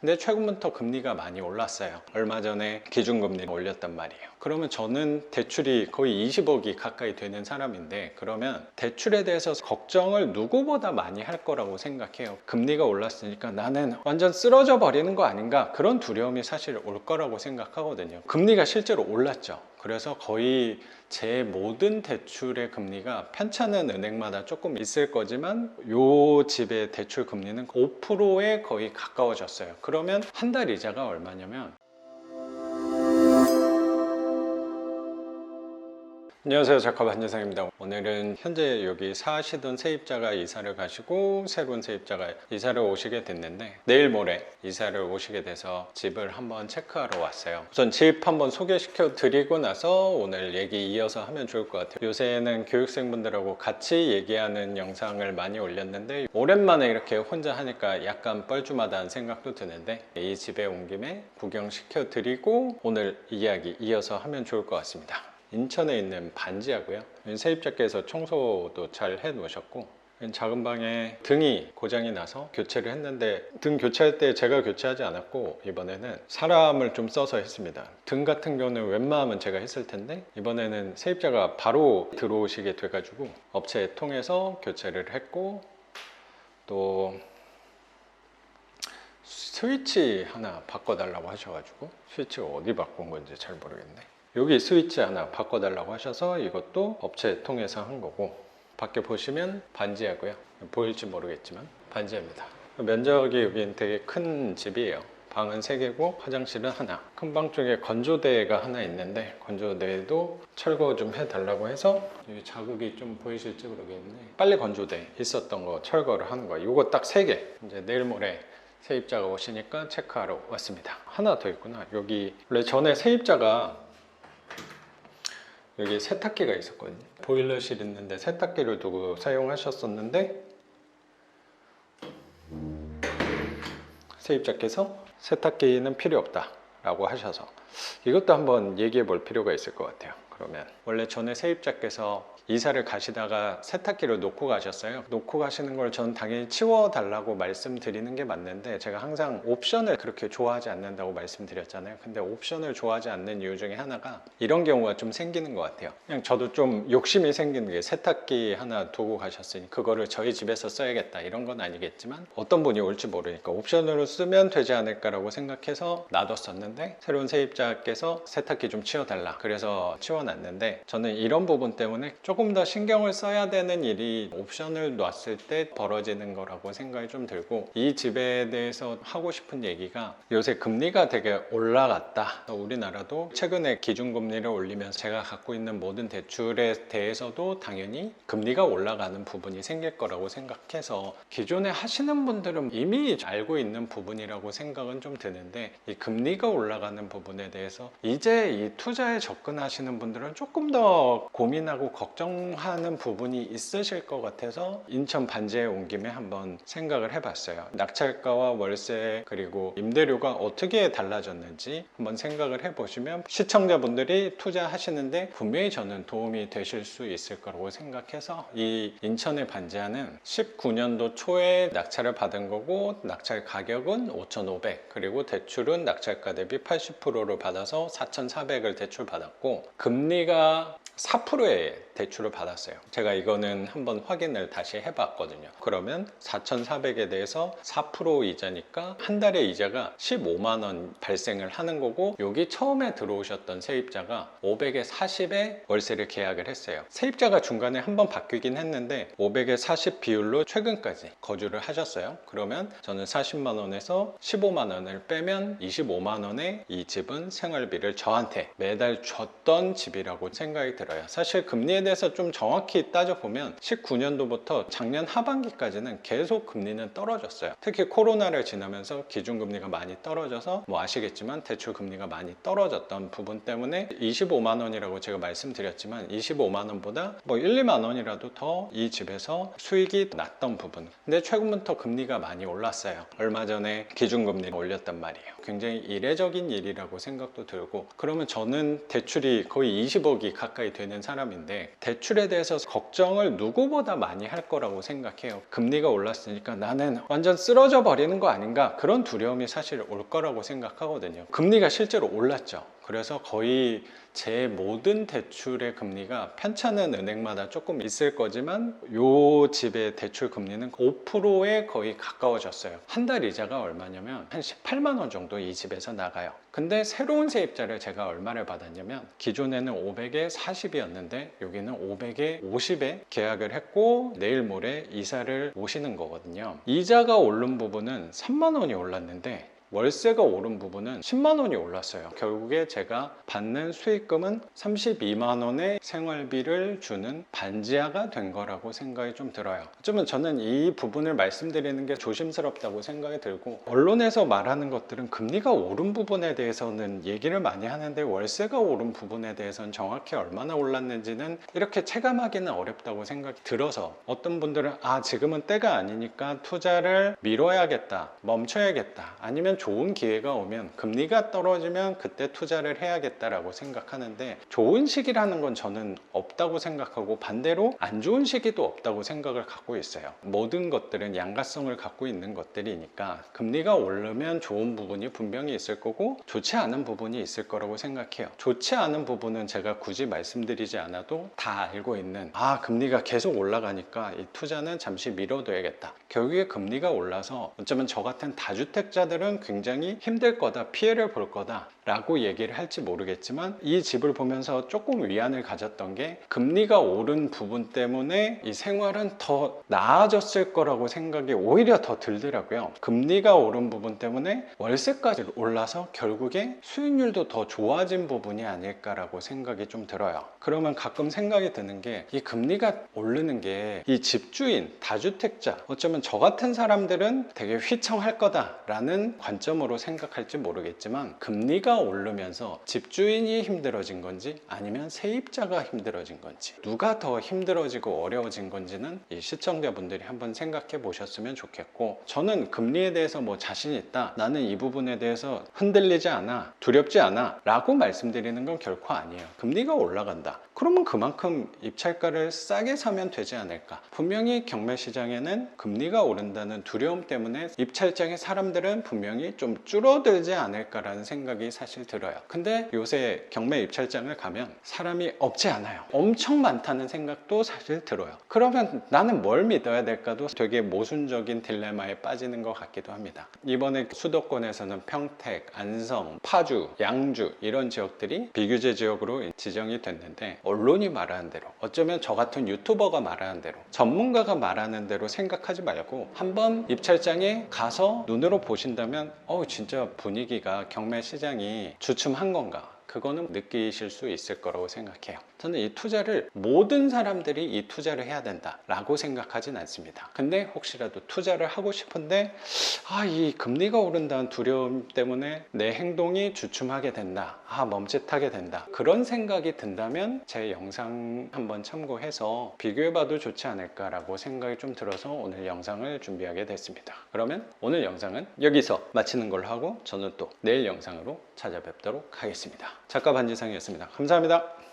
근데 최근부터 금리가 많이 올랐어요. 얼마 전에 기준금리를 올렸단 말이에요. 그러면 저는 대출이 거의 20억이 가까이 되는 사람인데 그러면 대출에 대해서 걱정을 누구보다 많이 할 거라고 생각해요. 금리가 올랐으니까 나는 완전 쓰러져 버리는 거 아닌가 그런 두려움이 사실 올 거라고 생각하거든요. 금리가 실제로 올랐죠. 그래서 거의 제 모든 대출의 금리가 편차는 은행마다 조금 있을 거지만 요 집의 대출 금리는 5%에 거의 가까워졌어요. 그러면 한 달 이자가 얼마냐면 안녕하세요. 작가 반지상입니다. 오늘은 현재 여기 사시던 세입자가 이사를 가시고 새로운 세입자가 이사를 오시게 됐는데 내일 모레 이사를 오시게 돼서 집을 한번 체크하러 왔어요. 우선 집 한번 소개시켜 드리고 나서 오늘 얘기 이어서 하면 좋을 것 같아요. 요새는 교육생분들하고 같이 얘기하는 영상을 많이 올렸는데 오랜만에 이렇게 혼자 하니까 약간 뻘쭘하다는 생각도 드는데 이 집에 온 김에 구경시켜 드리고 오늘 이야기 이어서 하면 좋을 것 같습니다 인천에 있는 반지하고요. 세입자께서 청소도 잘 해 놓으셨고 작은 방에 등이 고장이 나서 교체를 했는데 등 교체할 때 제가 교체하지 않았고 이번에는 사람을 좀 써서 했습니다. 등 같은 경우는 웬만하면 제가 했을 텐데 이번에는 세입자가 바로 들어오시게 돼 가지고 업체 통해서 교체를 했고 또 스위치 하나 바꿔달라고 하셔가지고 스위치가 어디 바꾼 건지 잘 모르겠네. 여기 스위치 하나 바꿔달라고 하셔서 이것도 업체 통해서 한 거고 밖에 보시면 반지하고요. 보일지 모르겠지만 반지입니다. 면적이 여긴 되게 큰 집이에요. 방은 3개고 화장실은 하나. 큰 방 쪽에 건조대가 하나 있는데 건조대도 철거 좀 해달라고 해서 여기 자국이 좀 보이실지 모르겠네. 빨리 건조대 있었던 거 철거를 하는 거예요. 이거 딱 3개. 이제 내일 모레 세입자가 오시니까 체크하러 왔습니다. 하나 더 있구나. 여기 원래 전에 세입자가 여기 세탁기가 있었거든요. 보일러실 있는데 세탁기를 두고 사용하셨었는데 세입자께서 세탁기는 필요 없다 라고 하셔서 이것도 한번 얘기해 볼 필요가 있을 것 같아요. 그러면 원래 전에 세입자께서 이사를 가시다가 세탁기를 놓고 가셨어요. 놓고 가시는 걸 전 당연히 치워달라고 말씀드리는 게 맞는데 제가 항상 옵션을 그렇게 좋아하지 않는다고 말씀드렸잖아요. 근데 옵션을 좋아하지 않는 이유 중에 하나가 이런 경우가 좀 생기는 것 같아요. 그냥 저도 좀 욕심이 생기는 게 세탁기 하나 두고 가셨으니 그거를 저희 집에서 써야겠다 이런 건 아니겠지만 어떤 분이 올지 모르니까 옵션으로 쓰면 되지 않을까라고 생각해서 놔뒀었는데 새로운 세입자께서 세탁기 좀 치워달라 그래서 치워 놨는데 저는 이런 부분 때문에 조금 더 신경을 써야 되는 일이 옵션을 놨을 때 벌어지는 거라고 생각이 좀 들고 이 집에 대해서 하고 싶은 얘기가 요새 금리가 되게 올라갔다. 우리나라도 최근에 기준금리를 올리면서 제가 갖고 있는 모든 대출에 대해서도 당연히 금리가 올라가는 부분이 생길 거라고 생각해서 기존에 하시는 분들은 이미 알고 있는 부분이라고 생각은 좀 드는데 이 금리가 올라가는 부분에 대해서 이제 이 투자에 접근하시는 분들 은 조금 더 고민하고 걱정하는 부분이 있으실 것 같아서 인천 반지에 온 김에 한번 생각을 해봤어요. 낙찰가와 월세 그리고 임대료가 어떻게 달라졌는지 한번 생각을 해보시면 시청자분들이 투자하시는데 분명히 저는 도움이 되실 수 있을 거라고 생각해서 이 인천의 반지하는 19년도 초에 낙찰을 받은 거고 낙찰 가격은 5,500 그리고 대출은 낙찰가 대비 80%를 받아서 4,400을 대출 받았고 금 리가 4%의 대출을 받았어요. 제가 이거는 한번 확인을 다시 해봤거든요. 그러면 4,400에 대해서 4% 이자니까 한 달에 이자가 15만 원 발생을 하는 거고 여기 처음에 들어오셨던 세입자가 500에 40에 월세를 계약을 했어요. 세입자가 중간에 한번 바뀌긴 했는데 500에 40 비율로 최근까지 거주를 하셨어요. 그러면 저는 40만 원에서 15만 원을 빼면 25만 원에 이 집은 생활비를 저한테 매달 줬던 집 이라고 생각이 들어요. 사실 금리에 대해서 좀 정확히 따져보면 19년도부터 작년 하반기까지는 계속 금리는 떨어졌어요. 특히 코로나를 지나면서 기준금리가 많이 떨어져서 뭐 아시겠지만 대출 금리가 많이 떨어졌던 부분 때문에 25만 원이라고 제가 말씀드렸지만 25만 원보다 뭐 1, 2만 원이라도 더 이 집에서 수익이 났던 부분. 근데 최근부터 금리가 많이 올랐어요. 얼마 전에 기준금리를 올렸단 말이에요. 굉장히 이례적인 일이라고 생각도 들고 그러면 저는 대출이 거의 20억이 가까이 되는 사람인데 대출에 대해서 걱정을 누구보다 많이 할 거라고 생각해요. 금리가 올랐으니까 나는 완전 쓰러져 버리는 거 아닌가 그런 두려움이 사실 올 거라고 생각하거든요. 금리가 실제로 올랐죠. 그래서 거의 제 모든 대출의 금리가 편차는 은행마다 조금 있을 거지만 요 집의 대출 금리는 5%에 거의 가까워졌어요. 한 달 이자가 얼마냐면 한 18만 원 정도 이 집에서 나가요. 근데 새로운 세입자를 제가 얼마를 받았냐면 기존에는 500에 40이었는데 여기는 500에 50에 계약을 했고 내일 모레 이사를 오시는 거거든요. 이자가 오른 부분은 3만 원이 올랐는데 월세가 오른 부분은 10만 원이 올랐어요. 결국에 제가 받는 수익금은 32만 원의 생활비를 주는 반지하가 된 거라고 생각이 좀 들어요. 어쩌면 저는 이 부분을 말씀드리는 게 조심스럽다고 생각이 들고 언론에서 말하는 것들은 금리가 오른 부분에 대해서는 얘기를 많이 하는데 월세가 오른 부분에 대해서는 정확히 얼마나 올랐는지는 이렇게 체감하기는 어렵다고 생각이 들어서 어떤 분들은 아 지금은 때가 아니니까 투자를 미뤄야겠다 멈춰야겠다 아니면 좋은 기회가 오면 금리가 떨어지면 그때 투자를 해야겠다라고 생각하는데 좋은 시기라는 건 저는 없다고 생각하고 반대로 안 좋은 시기도 없다고 생각을 갖고 있어요. 모든 것들은 양가성을 갖고 있는 것들이니까 금리가 오르면 좋은 부분이 분명히 있을 거고 좋지 않은 부분이 있을 거라고 생각해요. 좋지 않은 부분은 제가 굳이 말씀드리지 않아도 다 알고 있는 아 금리가 계속 올라가니까 이 투자는 잠시 미뤄둬야겠다. 결국에 금리가 올라서 어쩌면 저 같은 다주택자들은 굉장히 힘들 거다, 피해를 볼 거다. 라고 얘기를 할지 모르겠지만 이 집을 보면서 조금 위안을 가졌던 게 금리가 오른 부분 때문에 이 생활은 더 나아졌을 거라고 생각이 오히려 더 들더라고요. 금리가 오른 부분 때문에 월세까지 올라서 결국에 수익률도 더 좋아진 부분이 아닐까라고 생각이 좀 들어요. 그러면 가끔 생각이 드는 게 이 금리가 오르는 게 이 집주인, 다주택자, 어쩌면 저 같은 사람들은 되게 휘청할 거다라는 관점으로 생각할지 모르겠지만 금리가 오르면서 집주인이 힘들어진 건지 아니면 세입자가 힘들어진 건지 누가 더 힘들어지고 어려워진 건지는 이 시청자분들이 한번 생각해 보셨으면 좋겠고 저는 금리에 대해서 뭐 자신 있다 나는 이 부분에 대해서 흔들리지 않아 두렵지 않아 라고 말씀드리는 건 결코 아니에요. 금리가 올라간다. 그러면 그만큼 입찰가를 싸게 사면 되지 않을까? 분명히 경매 시장에는 금리가 오른다는 두려움 때문에 입찰장의 사람들은 분명히 좀 줄어들지 않을까라는 생각이 사실 들어요. 근데 요새 경매 입찰장을 가면 사람이 없지 않아요. 엄청 많다는 생각도 사실 들어요. 그러면 나는 뭘 믿어야 될까도 되게 모순적인 딜레마에 빠지는 것 같기도 합니다. 이번에 수도권에서는 평택, 안성, 파주, 양주 이런 지역들이 비규제 지역으로 지정이 됐는데 언론이 말하는 대로 어쩌면 저 같은 유튜버가 말하는 대로 전문가가 말하는 대로 생각하지 말고 한번 입찰장에 가서 눈으로 보신다면 어 진짜 분위기가 경매 시장 이 주춤한 건가 그거는 느끼실 수 있을 거라고 생각해요. 저는 이 투자를 모든 사람들이 이 투자를 해야 된다 라고 생각하진 않습니다. 근데 혹시라도 투자를 하고 싶은데 아, 이 금리가 오른다는 두려움 때문에 내 행동이 주춤하게 된다. 아, 멈칫하게 된다. 그런 생각이 든다면 제 영상 한번 참고해서 비교해 봐도 좋지 않을까 라고 생각이 좀 들어서 오늘 영상을 준비하게 됐습니다. 그러면 오늘 영상은 여기서 마치는 걸로 하고 저는 또 내일 영상으로 찾아뵙도록 하겠습니다. 작가 반지상이었습니다. 감사합니다.